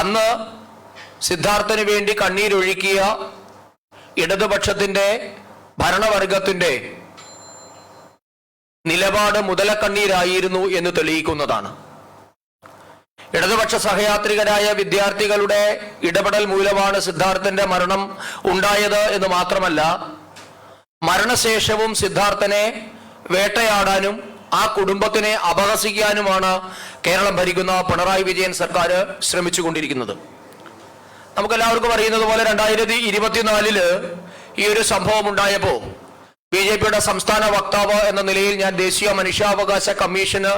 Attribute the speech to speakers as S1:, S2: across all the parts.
S1: അന്ന് സിദ്ധാർത്ഥന് വേണ്ടി കണ്ണീരൊഴുക്കിയ ഇടതുപക്ഷത്തിന്റെ ഭരണവർഗത്തിന്റെ നിലപാട് മുതലക്കണ്ണീരായിരുന്നു എന്ന് തെളിയിക്കുന്നതാണ്. ഇടതുപക്ഷ സഹയാത്രികരായ വിദ്യാർത്ഥികളുടെ ഇടപെടൽ മൂലമാണ് സിദ്ധാർത്ഥന്റെ മരണം ഉണ്ടായത് എന്ന് മാത്രമല്ല മരണശേഷവും സിദ്ധാർത്ഥനെ വേട്ടയാടാനും ആ കുടുംബത്തിനെ അപഹസിക്കാനുമാണ് കേരളം ഭരിക്കുന്ന പിണറായി വിജയൻ സർക്കാർ ശ്രമിച്ചു ശ്രമിച്ചുകൊണ്ടിരിക്കുന്നത്. നമുക്കെല്ലാവർക്കും അറിയുന്നത് പോലെ രണ്ടായിരത്തി ഇരുപത്തിനാലിൽ ഈ ഒരു സംഭവം ഉണ്ടായപ്പോൾ ബി ജെ പിയുടെ സംസ്ഥാന വക്താവ് എന്ന നിലയിൽ ഞാൻ ദേശീയ മനുഷ്യാവകാശ കമ്മീഷന്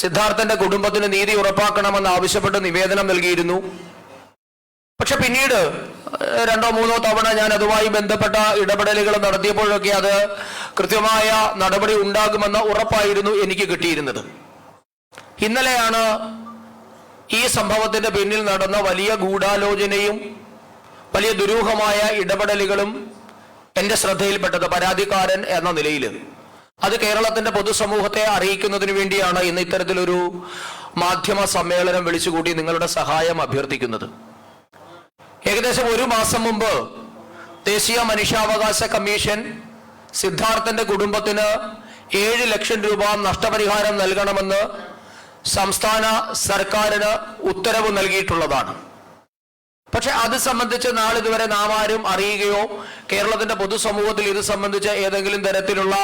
S1: സിദ്ധാർത്ഥന്റെ കുടുംബത്തിന് നീതി ഉറപ്പാക്കണമെന്ന് ആവശ്യപ്പെട്ട് നിവേദനം നൽകിയിരുന്നു. പക്ഷെ പിന്നീട് രണ്ടോ മൂന്നോ തവണ ഞാൻ അതുമായി ബന്ധപ്പെട്ട ഇടപെടലുകൾ നടത്തിയപ്പോഴൊക്കെ അത് കൃത്യമായ നടപടി ഉണ്ടാകുമെന്ന ഉറപ്പായിരുന്നു എനിക്ക് കിട്ടിയിരുന്നത്. ഇന്നലെയാണ് ഈ സംഭവത്തിന്റെ പിന്നിൽ നടന്ന വലിയ ഗൂഢാലോചനയും വലിയ ദുരൂഹമായ ഇടപെടലുകളും എന്റെ ശ്രദ്ധയിൽപ്പെട്ടത് പരാതിക്കാരൻ എന്ന നിലയിൽ. അത് കേരളത്തിന്റെ പൊതുസമൂഹത്തെ അറിയിക്കുന്നതിന് വേണ്ടിയാണ് ഇന്ന് ഇത്തരത്തിലൊരു മാധ്യമ സമ്മേളനം വിളിച്ചുകൂട്ടി നിങ്ങളുടെ സഹായം അഭ്യർത്ഥിക്കുന്നത്. ഏകദേശം ഒരു മാസം മുമ്പ് ദേശീയ മനുഷ്യാവകാശ കമ്മീഷൻ സിദ്ധാർത്ഥന്റെ കുടുംബത്തിന് ഏഴ് ലക്ഷം രൂപ നഷ്ടപരിഹാരം നൽകണമെന്ന് സംസ്ഥാന സർക്കാരിന് ഉത്തരവ് നൽകിയിട്ടുള്ളതാണ്. പക്ഷെ അത് സംബന്ധിച്ച് നാളിതുവരെ നാം ആരും അറിയുകയോ കേരളത്തിന്റെ പൊതുസമൂഹത്തിൽ ഇത് സംബന്ധിച്ച് ഏതെങ്കിലും തരത്തിലുള്ള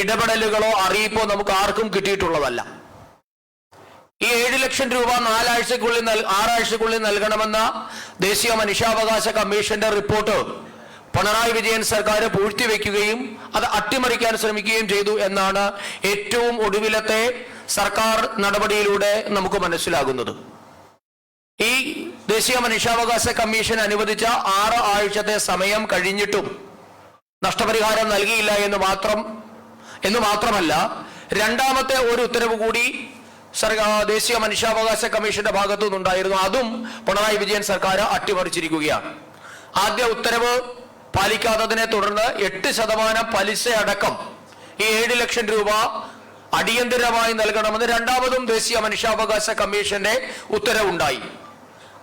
S1: ഇടപെടലുകളോ അറിയിപ്പോ നമുക്ക് ആർക്കും കിട്ടിയിട്ടുള്ളതല്ല. ഈ ഏഴ് ലക്ഷം രൂപ നാലാഴ്ചക്കുള്ളിൽ ആറാഴ്ചക്കുള്ളിൽ നൽകണമെന്ന ദേശീയ മനുഷ്യാവകാശ കമ്മീഷന്റെ റിപ്പോർട്ട് പിണറായി വിജയൻ സർക്കാർ പൂഴ്ത്തിവെക്കുകയും അത് അട്ടിമറിക്കാൻ ശ്രമിക്കുകയും ചെയ്തു എന്നാണ് ഏറ്റവും ഒടുവിലത്തെ സർക്കാർ നടപടിയിലൂടെ നമുക്ക് മനസ്സിലാകുന്നത്. ഈ ദേശീയ മനുഷ്യാവകാശ കമ്മീഷൻ അനുവദിച്ച ആറ് ആഴ്ചത്തെ സമയം കഴിഞ്ഞിട്ടും നഷ്ടപരിഹാരം നൽകിയില്ല എന്ന് മാത്രം എന്ന് മാത്രമല്ല രണ്ടാമത്തെ ഒരു ഉത്തരവ് കൂടി സർക്കാർ ദേശീയ മനുഷ്യാവകാശ കമ്മീഷന്റെ ഭാഗത്തു നിന്നുണ്ടായിരുന്നു അതും പിണറായി വിജയൻ സർക്കാർ അട്ടിമറിച്ചിരിക്കുകയാണ്. ആദ്യ ഉത്തരവ് പാലിക്കാത്തതിനെ തുടർന്ന് എട്ട് ശതമാനം പലിശ അടക്കം ഈ ഏഴ് ലക്ഷം രൂപ അടിയന്തരമായി നൽകണമെന്ന് രണ്ടാമതും ദേശീയ മനുഷ്യാവകാശ കമ്മീഷന്റെ ഉത്തരവുണ്ടായി.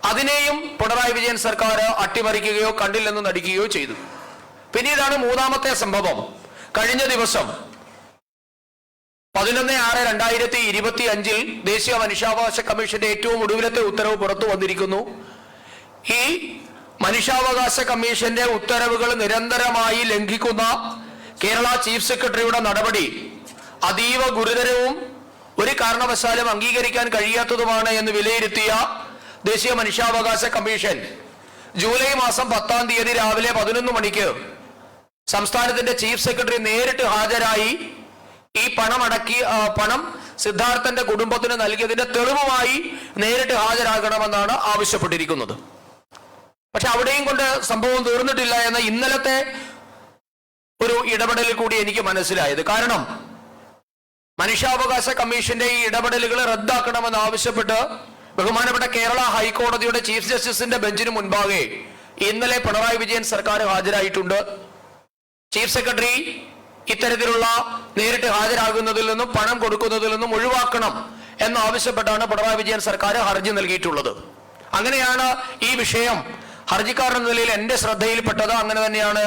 S1: അതിനെയും പിണറായി വിജയൻ സർക്കാർ അട്ടിമറിക്കുകയോ കണ്ടില്ലെന്ന് നടിക്കുകയോ ചെയ്തു. പിന്നീടാണ് മൂന്നാമത്തെ സംഭവം. കഴിഞ്ഞ ദിവസം പതിനൊന്ന് ആറ് രണ്ടായിരത്തി ഇരുപത്തി അഞ്ചിൽ ദേശീയ മനുഷ്യാവകാശ കമ്മീഷന്റെ ഏറ്റവും ഒടുവിലത്തെ ഉത്തരവ് പുറത്തു വന്നിരിക്കുന്നു. ഈ മനുഷ്യാവകാശ കമ്മീഷന്റെ ഉത്തരവുകൾ നിരന്തരമായി ലംഘിക്കുന്ന കേരള ചീഫ് സെക്രട്ടറിയുടെ നടപടി അതീവ ഗുരുതരവും ഒരു കാരണവശാലും അംഗീകരിക്കാൻ കഴിയാത്തതുമാണ് എന്ന് വിലയിരുത്തിയ ദേശീയ മനുഷ്യാവകാശ കമ്മീഷൻ ജൂലൈ മാസം പത്താം തീയതി രാവിലെ പതിനൊന്ന് മണിക്ക് സംസ്ഥാനത്തിന്റെ ചീഫ് സെക്രട്ടറി നേരിട്ട് ഹാജരായി ഈ പണം അടക്കി പണം സിദ്ധാർത്ഥന്റെ കുടുംബത്തിന് നൽകിയതിന്റെ തെളിവുമായി നേരിട്ട് ഹാജരാകണമെന്നാണ് ആവശ്യപ്പെട്ടിരിക്കുന്നത്. പക്ഷെ അവിടെയും കൊണ്ട് സംഭവം തീർന്നിട്ടില്ല എന്ന ഇന്നലത്തെ ഒരു ഇടപെടലിൽ കൂടി എനിക്ക് മനസ്സിലായത് കാരണം മനുഷ്യാവകാശ കമ്മീഷന്റെ ഈ ഇടപെടലുകൾ റദ്ദാക്കണമെന്ന് ആവശ്യപ്പെട്ട് ബഹുമാനപ്പെട്ട കേരള ഹൈക്കോടതിയുടെ ചീഫ് ജസ്റ്റിസിന്റെ ബെഞ്ചിന് മുൻപാകെ ഇന്നലെ പിണറായി വിജയൻ സർക്കാർ ഹാജരായിട്ടുണ്ട്. ചീഫ് സെക്രട്ടറി ഇത്തരത്തിലുള്ള നേരിട്ട് ഹാജരാകുന്നതിൽ നിന്നും പണം കൊടുക്കുന്നതിൽ നിന്നും ഒഴിവാക്കണം എന്നാവശ്യപ്പെട്ടാണ് പിണറായി വിജയൻ സർക്കാർ ഹർജി നൽകിയിട്ടുള്ളത്. അങ്ങനെയാണ് ഈ വിഷയം. ഹർജിക്കാരൻ നിലയിൽ എന്റെ ശ്രദ്ധയിൽപ്പെട്ടത് അങ്ങനെ തന്നെയാണ്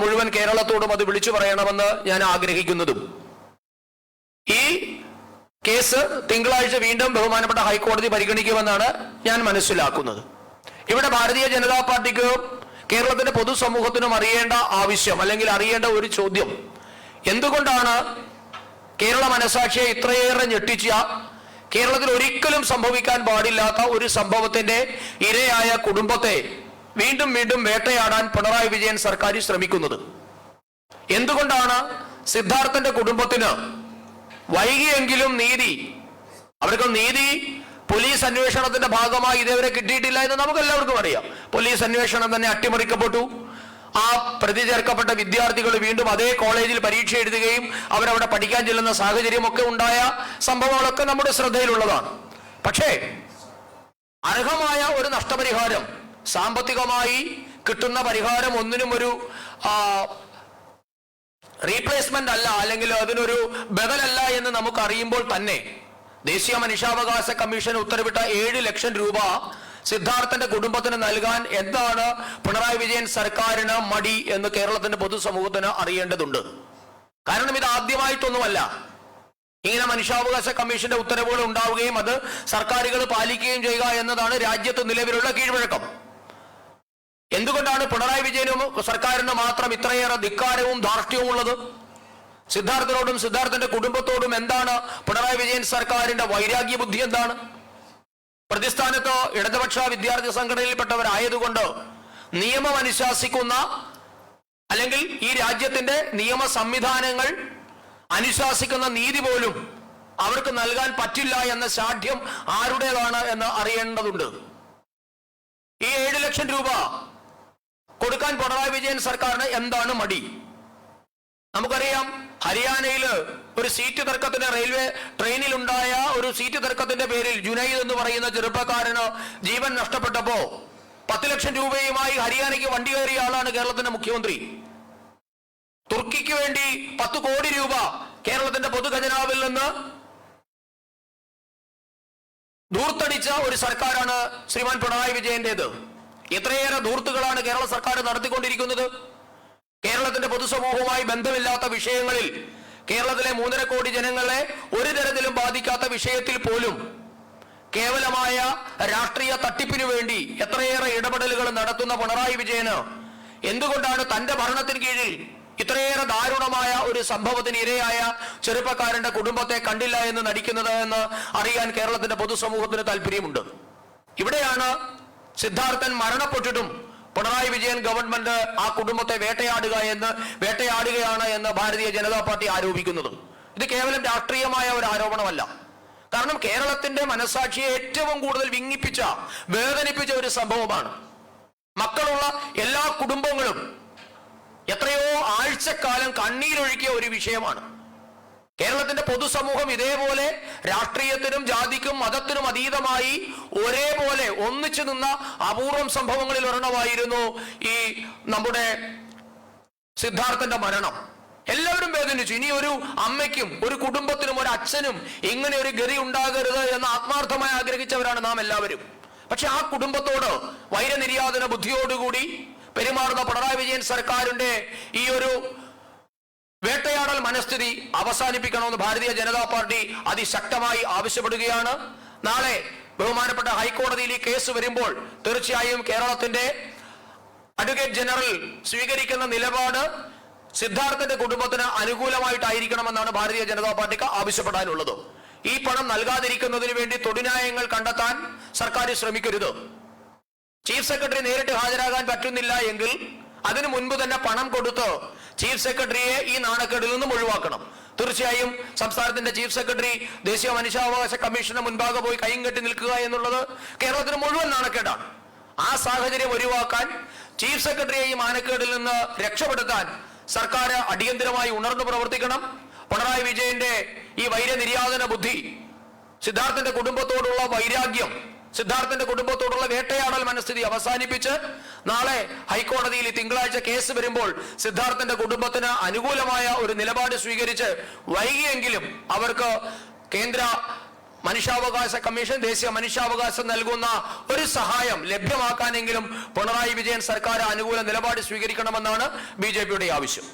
S1: മുഴുവൻ കേരളത്തോടും അത് വിളിച്ചു പറയണമെന്ന് ഞാൻ ആഗ്രഹിക്കുന്നതും. ഈ കേസ് തിങ്കളാഴ്ച വീണ്ടും ബഹുമാനപ്പെട്ട ഹൈക്കോടതി പരിഗണിക്കുമെന്നാണ് ഞാൻ മനസ്സിലാക്കുന്നത്. ഇവിടെ ഭാരതീയ ജനതാ പാർട്ടിക്ക് കേരളത്തിന്റെ പൊതുസമൂഹത്തിനും അറിയേണ്ട ആവശ്യം അല്ലെങ്കിൽ അറിയേണ്ട ഒരു ചോദ്യം എന്തുകൊണ്ടാണ് കേരള മനസാക്ഷിയെ ഇത്രയേറെ ഞെട്ടിച്ച? കേരളത്തിൽ ഒരിക്കലും സംഭവിക്കാൻ പാടില്ലാത്ത ഒരു സംഭവത്തിന്റെ ഇരയായ കുടുംബത്തെ വീണ്ടും വീണ്ടും വേട്ടയാടാൻ പിണറായി വിജയൻ സർക്കാർ ശ്രമിക്കുന്നത്. എന്തുകൊണ്ടാണ് സിദ്ധാർത്ഥന്റെ കുടുംബത്തിന് വൈകിയെങ്കിലും നീതി? അവർക്ക് നീതി പോലീസ് അന്വേഷണത്തിന്റെ ഭാഗമായി ഇതേവരെ കിട്ടിയിട്ടില്ല എന്ന് നമുക്ക് എല്ലാവർക്കും അറിയാം. പോലീസ് അന്വേഷണം തന്നെ അട്ടിമറിക്കപ്പെട്ടു. ആ പ്രതി ചേർക്കപ്പെട്ട വിദ്യാർത്ഥികൾ വീണ്ടും അതേ കോളേജിൽ പരീക്ഷ എഴുതുകയും അവരവിടെ പഠിക്കാൻ ചെല്ലുന്ന സാഹചര്യമൊക്കെ ഉണ്ടായ സംഭവങ്ങളൊക്കെ നമ്മുടെ ശ്രദ്ധയിലുള്ളതാണ്. പക്ഷേ അർഹമായ ഒരു നഷ്ടപരിഹാരം സാമ്പത്തികമായി കിട്ടുന്ന പരിഹാരം ഒന്നിനും ഒരു റീപ്ലേസ്മെന്റ് അല്ല അല്ലെങ്കിൽ അതിനൊരു ബദലല്ല എന്ന് നമുക്ക് അറിയുമ്പോൾ തന്നെ ദേശീയ മനുഷ്യാവകാശ കമ്മീഷൻ ഉത്തരവിട്ട ഏഴ് ലക്ഷം രൂപ സിദ്ധാർത്ഥന്റെ കുടുംബത്തിന് നൽകാൻ എന്താണ് പിണറായി വിജയൻ സർക്കാരിന് മടി എന്ന് കേരളത്തിന്റെ പൊതുസമൂഹത്തിന് അറിയേണ്ടതുണ്ട്. കാരണം ഇത് ആദ്യമായിട്ടൊന്നുമല്ല. ഇങ്ങനെ മനുഷ്യാവകാശ കമ്മീഷന്റെ ഉത്തരവുകൾ ഉണ്ടാവുകയും അത് സർക്കാരുകൾ പാലിക്കുകയും ചെയ്യുക എന്നതാണ് രാജ്യത്ത് നിലവിലുള്ള കീഴ്വഴക്കം. എന്തുകൊണ്ടാണ് പിണറായി വിജയനും സർക്കാരിന് മാത്രം ഇത്രയേറെ ധിക്കാരവും ധാർഷ്ട്യവും ഉള്ളത്? സിദ്ധാർത്ഥനോടും സിദ്ധാർത്ഥന്റെ കുടുംബത്തോടും എന്താണ് പിണറായി വിജയൻ സർക്കാരിന്റെ വൈരാഗ്യ ബുദ്ധി എന്താണ്? പ്രതിസ്ഥാനത്ത് ഇടതുപക്ഷ വിദ്യാർത്ഥി സംഘടനയിൽപ്പെട്ടവരായതുകൊണ്ടോ നിയമം അനുശാസിക്കുന്ന അല്ലെങ്കിൽ ഈ രാജ്യത്തിന്റെ നിയമ സംവിധാനങ്ങൾ അനുശാസിക്കുന്ന നീതി പോലും അവർക്ക് നൽകാൻ പറ്റില്ല എന്ന ശാഠ്യം ആരുടേതാണ് എന്ന് അറിയേണ്ടതുണ്ട്. ഈ ഏഴ് ലക്ഷം രൂപ കൊടുക്കാൻ പിണറായി വിജയൻ സർക്കാരിന് എന്താണ് മടി? നമുക്കറിയാം ഹരിയാനയിൽ ഒരു സീറ്റ് തർക്കത്തിന്റെ റെയിൽവേ ട്രെയിനിൽ ഉണ്ടായ ഒരു സീറ്റ് തർക്കത്തിന്റെ പേരിൽ ജുനൈദ് എന്ന് പറയുന്ന ചെറുപ്പക്കാരന് ജീവൻ നഷ്ടപ്പെട്ടപ്പോ പത്ത് ലക്ഷം രൂപയുമായി ഹരിയാനയ്ക്ക് വണ്ടി കയറിയ ആളാണ് കേരളത്തിന്റെ മുഖ്യമന്ത്രി. തുർക്കിക്ക് വേണ്ടി പത്ത് കോടി രൂപ കേരളത്തിന്റെ പൊതുഖജനാവിൽ നിന്ന് ധൂർത്തടിച്ച ഒരു സർക്കാരാണ് ശ്രീമാൻ പിണറായി വിജയന്റേത്. എത്രയേറെ ധൂർത്തുകളാണ് കേരള സർക്കാർ നടത്തിക്കൊണ്ടിരിക്കുന്നത്? കേരളത്തിന്റെ പൊതുസമൂഹവുമായി ബന്ധമില്ലാത്ത വിഷയങ്ങളിൽ കേരളത്തിലെ മൂന്നര കോടി ജനങ്ങളെ ഒരു തരത്തിലും ബാധിക്കാത്ത വിഷയത്തിൽ പോലും കേവലമായ രാഷ്ട്രീയ തട്ടിപ്പിനു വേണ്ടി എത്രയേറെ ഇടപെടലുകൾ നടത്തുന്ന പിണറായി വിജയന് എന്തുകൊണ്ടാണ് തന്റെ ഭരണത്തിന് കീഴിൽ ഇത്രയേറെ ദാരുണമായ ഒരു സംഭവത്തിന് ഇരയായ ചെറുപ്പക്കാരന്റെ കുടുംബത്തെ കണ്ടില്ല എന്ന് നടിക്കുന്നത് എന്ന് അറിയാൻ കേരളത്തിന്റെ പൊതുസമൂഹത്തിന് താല്പര്യമുണ്ട്? ഇവിടെയാണ് സിദ്ധാർത്ഥൻ മരണപ്പെട്ടിട്ടും പിണറായി വിജയൻ ഗവൺമെന്റ് ആ കുടുംബത്തെ വേട്ടയാടുക എന്ന് വേട്ടയാടുകയാണ് എന്ന് ഭാരതീയ ജനതാ പാർട്ടി ആരോപിക്കുന്നത്. ഇത് കേവലം രാഷ്ട്രീയമായ ഒരു ആരോപണമല്ല. കാരണം കേരളത്തിന്റെ മനസാക്ഷിയെ ഏറ്റവും കൂടുതൽ വിങ്ങിപ്പിച്ച വേദനിപ്പിച്ച ഒരു സംഭവമാണ്. മക്കളുള്ള എല്ലാ കുടുംബങ്ങളും എത്രയോ ആഴ്ചക്കാലം കണ്ണീരൊഴുക്കിയ ഒരു വിഷയമാണ്. കേരളത്തിന്റെ പൊതുസമൂഹം ഇതേപോലെ രാഷ്ട്രീയത്തിനും ജാതിക്കും മതത്തിനും അതീതമായി ഒരേപോലെ ഒന്നിച്ചു നിന്ന അപൂർവം സംഭവങ്ങളിൽ ഒരെണ്ണമായിരുന്നു ഈ നമ്മുടെ സിദ്ധാർത്ഥന്റെ മരണം. എല്ലാവരും വേദനിച്ചു. ഇനി ഒരു അമ്മയ്ക്കും ഒരു കുടുംബത്തിനും ഒരു അച്ഛനും ഇങ്ങനെ ഒരു ഗതി ഉണ്ടാകരുത് എന്ന് ആത്മാർത്ഥമായി ആഗ്രഹിച്ചവരാണ് നാം എല്ലാവരും. പക്ഷെ ആ കുടുംബത്തോട് വൈരനിര്യാതന ബുദ്ധിയോടുകൂടി പെരുമാറുന്ന പിണറായി വിജയൻ സർക്കാരിന്റെ ഈ ഒരു വേട്ടയാടൽ മനസ്ഥിതി അവസാനിപ്പിക്കണമെന്ന് ഭാരതീയ ജനതാ പാർട്ടി അതിശക്തമായി ആവശ്യപ്പെടുകയാണ്. നാളെ ബഹുമാനപ്പെട്ട ഹൈക്കോടതിയിൽ ഈ കേസ് വരുമ്പോൾ തീർച്ചയായും കേരളത്തിന്റെ അഡ്വക്കേറ്റ് ജനറൽ സ്വീകരിക്കുന്ന നിലപാട് സിദ്ധാർത്ഥന്റെ കുടുംബത്തിന് അനുകൂലമായിട്ടായിരിക്കണമെന്നാണ് ഭാരതീയ ജനതാ പാർട്ടിക്ക് ആവശ്യപ്പെടാനുള്ളത്. ഈ പണം നൽകാതിരിക്കുന്നതിന് വേണ്ടി തൊടിനായങ്ങൾ കണ്ടെത്താൻ സർക്കാർ ശ്രമിക്കരുത്. ചീഫ് സെക്രട്ടറി നേരിട്ട് ഹാജരാകാൻ പറ്റുന്നില്ല എങ്കിൽ അതിനു മുൻപ് തന്നെ പണം കൊടുത്ത് ചീഫ് സെക്രട്ടറിയെ ഈ നാണക്കേടിൽ നിന്നും ഒഴിവാക്കണം. തീർച്ചയായും സംസ്ഥാനത്തിന്റെ ചീഫ് സെക്രട്ടറി ദേശീയ മനുഷ്യാവകാശ കമ്മീഷന് മുൻപാകെ പോയി കൈയും കെട്ടി നിൽക്കുക എന്നുള്ളത് കേരളത്തിന് മുഴുവൻ നാണക്കേടാണ്. ആ സാഹചര്യം ഒഴിവാക്കാൻ ചീഫ് സെക്രട്ടറിയെ ഈ മാനക്കേടിൽ നിന്ന് രക്ഷപ്പെടുത്താൻ സർക്കാർ അടിയന്തരമായി ഉണർന്നു പ്രവർത്തിക്കണം. പിണറായി വിജയന്റെ ഈ വൈര നിര്യാതന ബുദ്ധി സിദ്ധാർത്ഥന്റെ കുടുംബത്തോടുള്ള വൈരാഗ്യം സിദ്ധാർത്ഥന്റെ കുടുംബത്തോടുള്ള വേട്ടയാടൽ മനസ്ഥിതി അവസാനിപ്പിച്ച് നാളെ ഹൈക്കോടതിയിൽ ഈ തിങ്കളാഴ്ച കേസ് വരുമ്പോൾ സിദ്ധാർത്ഥന്റെ കുടുംബത്തിന് അനുകൂലമായ ഒരു നിലപാട് സ്വീകരിച്ച് വൈകിയെങ്കിലും അവർക്ക് കേന്ദ്ര മനുഷ്യാവകാശ കമ്മീഷൻ ദേശീയ മനുഷ്യാവകാശം നൽകുന്ന ഒരു സഹായം ലഭ്യമാക്കാനെങ്കിലും പിണറായി വിജയൻ സർക്കാർ അനുകൂല നിലപാട് സ്വീകരിക്കണമെന്നാണ് ബി ആവശ്യം.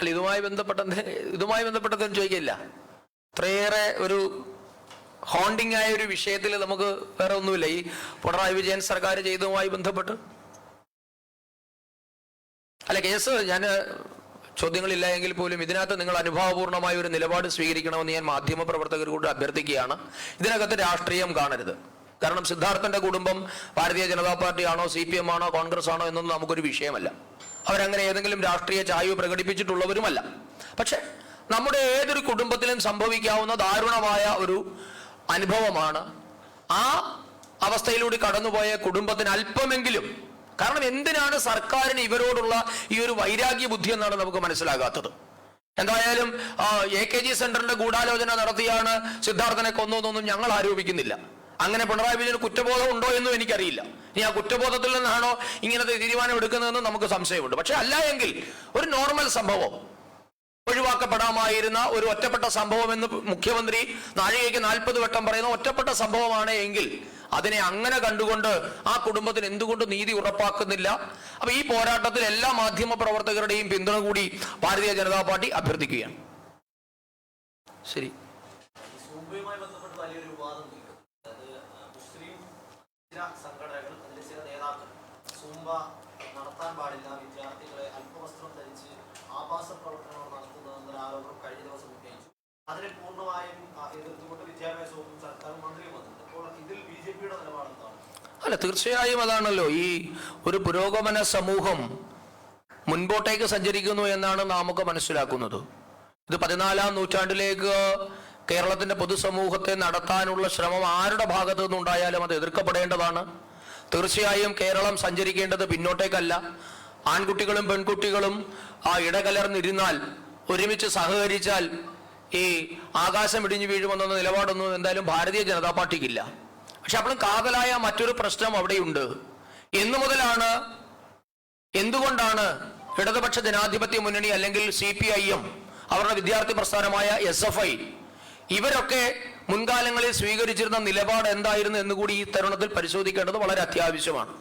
S1: അല്ല ഇതുമായി ബന്ധപ്പെട്ട ഇതുമായി ബന്ധപ്പെട്ടതൊന്നും ചോദിക്കില്ല. ഇത്രയേറെ ഒരു ഹോണ്ടിങ് ആയ ഒരു വിഷയത്തിൽ നമുക്ക് വേറെ ഒന്നുമില്ല. ഈ പിണറായി വിജയൻ സർക്കാർ ചെയ്തതുമായി ബന്ധപ്പെട്ട്. അല്ല കേസ് ഞാൻ ചോദ്യങ്ങളില്ല എങ്കിൽ പോലും ഇതിനകത്ത് നിങ്ങൾ അനുഭാവപൂർണമായ ഒരു നിലപാട് സ്വീകരിക്കണമെന്ന് ഞാൻ മാധ്യമ പ്രവർത്തകരോട് അഭ്യർത്ഥിക്കുകയാണ്. ഇതിനകത്ത് രാഷ്ട്രീയം കാണരുത്. കാരണം സിദ്ധാർത്ഥന്റെ കുടുംബം ഭാരതീയ ജനതാ പാർട്ടി ആണോ സി പി എം ആണോ കോൺഗ്രസ് ആണോ എന്നൊന്നും നമുക്കൊരു വിഷയമല്ല. അവരങ്ങനെ ഏതെങ്കിലും രാഷ്ട്രീയ ചായ്വ് പ്രകടിപ്പിച്ചിട്ടുള്ളവരുമല്ല. പക്ഷേ നമ്മുടെ ഏതൊരു കുടുംബത്തിലും സംഭവിക്കാവുന്ന ദാരുണമായ ഒരു അനുഭവമാണ് ആ അവസ്ഥയിലൂടെ കടന്നുപോയ കുടുംബത്തിന് അല്പമെങ്കിലും. കാരണം എന്തിനാണ് സർക്കാരിന് ഇവരോടുള്ള ഈ ഒരു വൈരാഗ്യ ബുദ്ധി എന്നാണ് നമുക്ക് മനസ്സിലാകാത്തത്? എന്തായാലും എ കെ ജി സെന്ററിന്റെ ഗൂഢാലോചന നടത്തിയാണ് സിദ്ധാർത്ഥനെ കൊന്നതെന്നൊന്നും ഞങ്ങൾ ആരോപിക്കുന്നില്ല. അങ്ങനെ പിണറായി വിജയന് കുറ്റബോധം ഉണ്ടോ എന്നും എനിക്കറിയില്ല. ഇനി ആ കുറ്റബോധത്തിൽ നിന്നാണോ ഇങ്ങനത്തെ തീരുമാനം എടുക്കുന്നതെന്ന് നമുക്ക് സംശയമുണ്ട്. പക്ഷെ അല്ല എങ്കിൽ ഒരു നോർമൽ സംഭവം ഒഴിവാക്കപ്പെടാമായിരുന്ന ഒരു ഒറ്റപ്പെട്ട സംഭവം എന്ന് മുഖ്യമന്ത്രി നാഴികയ്ക്ക് നാൽപ്പത് വട്ടം പറയുന്ന ഒറ്റപ്പെട്ട സംഭവമാണ് എങ്കിൽ അതിനെ അങ്ങനെ കണ്ടുകൊണ്ട് ആ കുടുംബത്തിന് എന്തുകൊണ്ട് നീതി ഉറപ്പാക്കുന്നില്ല? അപ്പൊ ഈ പോരാട്ടത്തിൽ എല്ലാ മാധ്യമ പ്രവർത്തകരുടെയും പിന്തുണ കൂടി ഭാരതീയ ജനതാ പാർട്ടി അഭ്യർത്ഥിക്കുകയാണ്. ശരി.
S2: നടത്താൻ പാടില്ല. വിദ്യാർത്ഥികളെ അല്പവസ്ത്രം ധരിച്ച് ആഭാസ പ്രവർത്തനങ്ങൾ നടത്തുന്നതെന്നൊരു ആരോപണം കഴിഞ്ഞ ദിവസം ഉന്നയിച്ചു. അതിനെ പൂർണമായും എതിർത്തുകൊണ്ട് വിദ്യാഭ്യാസ വകുപ്പും സർക്കാരും മന്ത്രിയും വന്നിട്ടുണ്ട്. അപ്പോൾ ഇതിൽ ബി ജെ പിയുടെ നിലപാട്
S1: അല്ല തീർച്ചയായും അതാണല്ലോ. ഈ ഒരു പുരോഗമന സമൂഹം മുൻപോട്ടേക്ക് സഞ്ചരിക്കുന്നു എന്നാണ് നാമൊക്കെ മനസ്സിലാക്കുന്നത്. ഇത് പതിനാലാം നൂറ്റാണ്ടിലേക്ക് കേരളത്തിന്റെ പൊതുസമൂഹത്തെ നടത്താനുള്ള ശ്രമം ആരുടെ ഭാഗത്തു നിന്നുണ്ടായാലും അത് എതിർക്കപ്പെടേണ്ടതാണ്. തീർച്ചയായും കേരളം സഞ്ചരിക്കേണ്ടത് പിന്നോട്ടേക്കല്ല. ആൺകുട്ടികളും പെൺകുട്ടികളും ആ ഇടകലർന്നിരുന്നാൽ ഒരുമിച്ച് സഹകരിച്ചാൽ ഈ ആകാശം ഇടിഞ്ഞു വീഴുമെന്ന നിലപാടൊന്നും എന്തായാലും ഭാരതീയ ജനതാ പാർട്ടിക്കില്ല. പക്ഷെ അപ്പോഴും കാതലായ മറ്റൊരു പ്രശ്നം അവിടെയുണ്ട്. എന്നു മുതലാണ് എന്തുകൊണ്ടാണ് ഇടതുപക്ഷ ജനാധിപത്യ മുന്നണി അല്ലെങ്കിൽ സി പി ഐ എം അവരുടെ വിദ്യാർത്ഥി പ്രസ്ഥാനമായ എസ് എഫ് ഐ ഇവരൊക്കെ മുൻകാലങ്ങളിൽ സ്വീകരിച്ചിരുന്ന നിലപാട് എന്തായിരുന്നു എന്നുകൂടി ഈ തരുണത്തിൽ പരിശോധിക്കേണ്ടത് വളരെ അത്യാവശ്യമാണ്.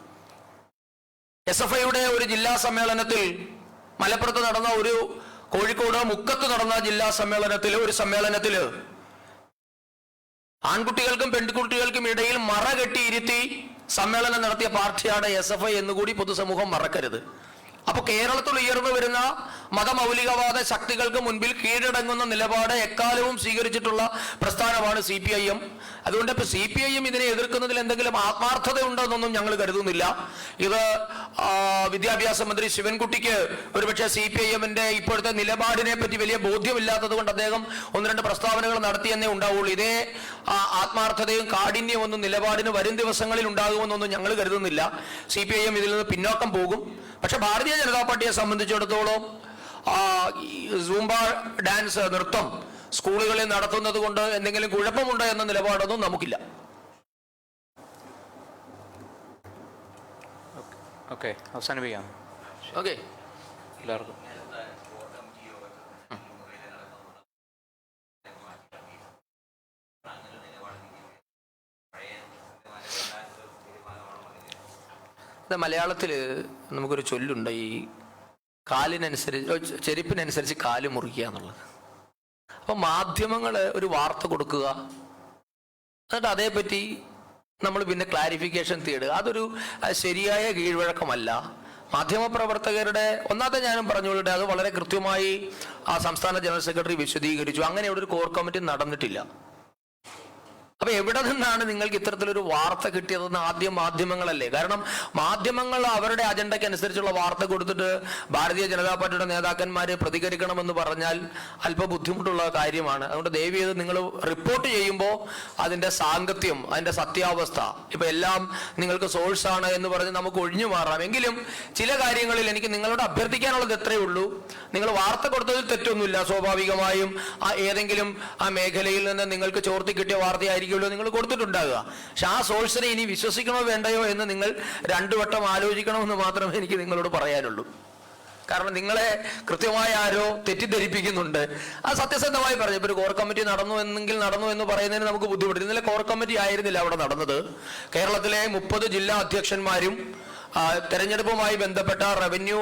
S1: എസ് എഫ് ഐയുടെ ഒരു ജില്ലാ സമ്മേളനത്തിൽ മലപ്പുറത്ത് നടന്ന ഒരു കോഴിക്കോട് മുക്കത്ത് നടന്ന ജില്ലാ സമ്മേളനത്തിൽ ഒരു സമ്മേളനത്തിൽ ആൺകുട്ടികൾക്കും പെൺകുട്ടികൾക്കും ഇടയിൽ മറ കെട്ടിയിരുത്തി സമ്മേളനം നടത്തിയ പാർട്ടിയാണ് എസ് എഫ് ഐ എന്നുകൂടി പൊതുസമൂഹം മറക്കരുത്. അപ്പൊ കേരളത്തിൽ ഉയർന്നു വരുന്ന മതമൗലികവാദ ശക്തികൾക്ക് മുൻപിൽ കീഴടങ്ങുന്ന നിലപാട് എക്കാലവും സ്വീകരിച്ചിട്ടുള്ള പ്രസ്ഥാനമാണ് സി പി ഐ എം. അതുകൊണ്ട് ഇപ്പൊ സി പി ഐ എം ഇതിനെ എതിർക്കുന്നതിൽ എന്തെങ്കിലും ആത്മാർത്ഥത ഉണ്ടെന്നൊന്നും ഞങ്ങൾ കരുതുന്നില്ല. ഇത് വിദ്യാഭ്യാസ മന്ത്രി ശിവൻകുട്ടിക്ക് ഒരുപക്ഷെ സി പി ഐ എമ്മിന്റെ ഇപ്പോഴത്തെ നിലപാടിനെ പറ്റി വലിയ ബോധ്യമില്ലാത്തത് കൊണ്ട് അദ്ദേഹം ഒന്ന് രണ്ട് പ്രസ്താവനകൾ നടത്തിയെന്നേ ഉണ്ടാവുള്ളൂ. ഇതേ ആത്മാർത്ഥതയും കാഠിന്യവും ഒന്നും നിലപാടിന് വരും ദിവസങ്ങളിൽ ഉണ്ടാകുമെന്നൊന്നും ഞങ്ങൾ കരുതുന്നില്ല. സി പി ഐ എം ഇതിൽ നിന്ന് പിന്നോക്കം പോകും. പക്ഷെ ഭാരതീയ ജനതാ പാർട്ടിയെ സംബന്ധിച്ചിടത്തോളം സൂംബ ഡാൻസ് നൃത്തം സ്കൂളുകളിൽ നടത്തുന്നത് കൊണ്ട് എന്തെങ്കിലും കുഴപ്പമുണ്ടോ എന്ന നിലപാടൊന്നും നമുക്കില്ല.
S3: ഓക്കെ അവസാനിപ്പിക്കാം.
S1: ഓക്കെ.
S3: എല്ലാവർക്കും.
S1: മലയാളത്തിൽ നമുക്കൊരു ചൊല്ലുണ്ട് ഈ കാലിനനുസരിച്ച് ചെരുപ്പിനനുസരിച്ച് കാൽ മുറിക്കുക എന്നുള്ളത്. അപ്പൊ മാധ്യമങ്ങൾ ഒരു വാർത്ത കൊടുക്കുക എന്നിട്ട് അതേപ്പറ്റി നമ്മൾ പിന്നെ ക്ലാരിഫിക്കേഷൻ തേടുക. അതൊരു ശരിയായ കീഴ്വഴക്കമല്ല. മാധ്യമപ്രവർത്തകരുടെ ഒന്നാമത്തെ ഞാനും പറഞ്ഞുകൊള്ളട്ടെ അത് വളരെ കൃത്യമായി ആ സംസ്ഥാന ജനറൽ സെക്രട്ടറി വിശദീകരിച്ചു. അങ്ങനെ ഇവിടെ ഒരു കോർ കമ്മിറ്റി നടന്നിട്ടില്ല. അപ്പൊ എവിടെ നിന്നാണ് നിങ്ങൾക്ക് ഇത്തരത്തിലൊരു വാർത്ത കിട്ടിയതെന്ന് ആദ്യം മാധ്യമങ്ങളല്ലേ? കാരണം മാധ്യമങ്ങൾ അവരുടെ അജണ്ടയ്ക്ക് അനുസരിച്ചുള്ള വാർത്ത കൊടുത്തിട്ട് ഭാരതീയ ജനതാ പാർട്ടിയുടെ നേതാക്കന്മാരെ പ്രതികരിക്കണമെന്ന് പറഞ്ഞാൽ അല്പ ബുദ്ധിമുട്ടുള്ള കാര്യമാണ്. അതുകൊണ്ട് ദയവ് ചെയ്ത് നിങ്ങൾ റിപ്പോർട്ട് ചെയ്യുമ്പോൾ അതിന്റെ സാങ്കത്യം അതിന്റെ സത്യാവസ്ഥ ഇപ്പൊ എല്ലാം നിങ്ങൾക്ക് സോഴ്സ് ആണ് എന്ന് പറഞ്ഞ് നമുക്ക് ഒഴിഞ്ഞു മാറാം. എങ്കിലും ചില കാര്യങ്ങളിൽ എനിക്ക് നിങ്ങളോട് അഭ്യർത്ഥിക്കാനുള്ളത് എത്രയേ ഉള്ളൂ. നിങ്ങൾ വാർത്ത കൊടുത്തതിൽ തെറ്റൊന്നുമില്ല. സ്വാഭാവികമായും ആ ഏതെങ്കിലും ആ മേഖലയിൽ നിന്ന് നിങ്ങൾക്ക് ചോർത്തി കിട്ടിയ വാർത്തയായിരിക്കുമല്ലോ നിങ്ങൾ കൊടുത്തിട്ടുണ്ടാകുക. പക്ഷെ ആ സോഴ്സിനെ ഇനി വിശ്വസിക്കണോ വേണ്ടയോ എന്ന് നിങ്ങൾ രണ്ടു വട്ടം ആലോചിക്കണമെന്ന് മാത്രമേ എനിക്ക് നിങ്ങളോട് പറയാനുള്ളൂ. കാരണം നിങ്ങളെ കൃത്യമായി ആരോ തെറ്റിദ്ധരിപ്പിക്കുന്നുണ്ട്. അത് സത്യസന്ധമായി പറഞ്ഞു. ഇപ്പൊ ഒരു കോർ കമ്മിറ്റി നടന്നു എന്നെങ്കിൽ നടന്നു എന്ന് പറയുന്നതിന് നമുക്ക് ബുദ്ധിമുട്ട് ഇന്നലെ കോർ കമ്മിറ്റി ആയിരുന്നില്ല അവിടെ നടന്നത്. കേരളത്തിലെ മുപ്പത് ജില്ലാ അധ്യക്ഷന്മാരും തെരഞ്ഞെടുപ്പുമായി ബന്ധപ്പെട്ട റവന്യൂ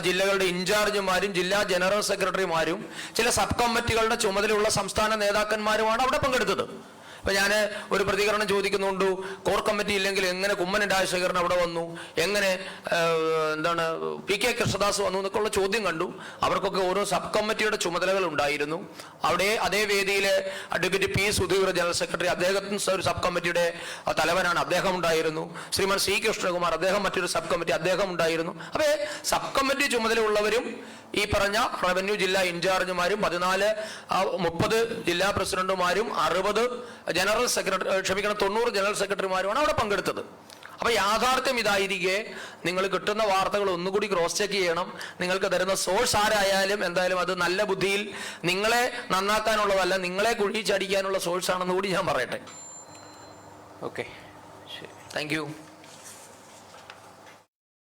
S1: ജില്ലകളുടെ ഇൻചാർജുമാരും ജില്ലാ ജനറൽ സെക്രട്ടറിമാരും ചില സബ് കമ്മിറ്റികളുടെ ചുമതലയുള്ള സംസ്ഥാന നേതാക്കന്മാരുമാണ് അവിടെ പങ്കെടുത്തത്. ഇപ്പൊ ഞാൻ ഒരു പ്രതികരണം ചോദിക്കുന്നുണ്ട്. കോർ കമ്മിറ്റി ഇല്ലെങ്കിൽ എങ്ങനെ കുമ്മനം രാജശേഖരൻ അവിടെ വന്നു? എങ്ങനെ എന്താണ് പി കെ കൃഷ്ണദാസ് വന്നു എന്നൊക്കെയുള്ള ചോദ്യം കണ്ടു. അവർക്കൊക്കെ ഓരോ സബ് കമ്മിറ്റിയുടെ ചുമതലകൾ ഉണ്ടായിരുന്നു. അവിടെ അതേ വേദിയിലെ advocate P Sudheer general secretary അദ്ദേഹത്തിന് ഒരു സബ് കമ്മിറ്റിയുടെ തലവനാണ്. അദ്ദേഹം ഉണ്ടായിരുന്നു. ശ്രീമാൻ സി കൃഷ്ണകുമാർ അദ്ദേഹം മറ്റൊരു സബ് കമ്മിറ്റി അദ്ദേഹം ഉണ്ടായിരുന്നു. അപ്പൊ സബ് കമ്മിറ്റി ചുമതലയുള്ളവരും ഈ പറഞ്ഞ റവന്യൂ ജില്ലാ ഇൻചാർജുമാരും പതിനാല് മുപ്പത് ജില്ലാ പ്രസിഡന്റുമാരും അറുപത് ജനറൽ സെക്രട്ടറി ക്ഷമിക്കണം തൊണ്ണൂറ് ജനറൽ സെക്രട്ടറിമാരുമാണ് അവിടെ പങ്കെടുത്തത്. അപ്പൊ യാഥാർത്ഥ്യം ഇതായിരിക്കെ നിങ്ങൾ കിട്ടുന്ന വാർത്തകൾ ഒന്നുകൂടി ക്രോസ് ചെക്ക് ചെയ്യണം. നിങ്ങൾക്ക് തരുന്ന സോഴ്സ് ആരായാലും എന്തായാലും അത് നല്ല ബുദ്ധിയിൽ നിങ്ങളെ നന്നാക്കാനുള്ളതല്ല നിങ്ങളെ കുഴിച്ചടിക്കാനുള്ള സോഴ്സ് ആണെന്ന് കൂടി ഞാൻ പറയട്ടെ.
S3: ഓക്കെ ശരി.
S1: Thank you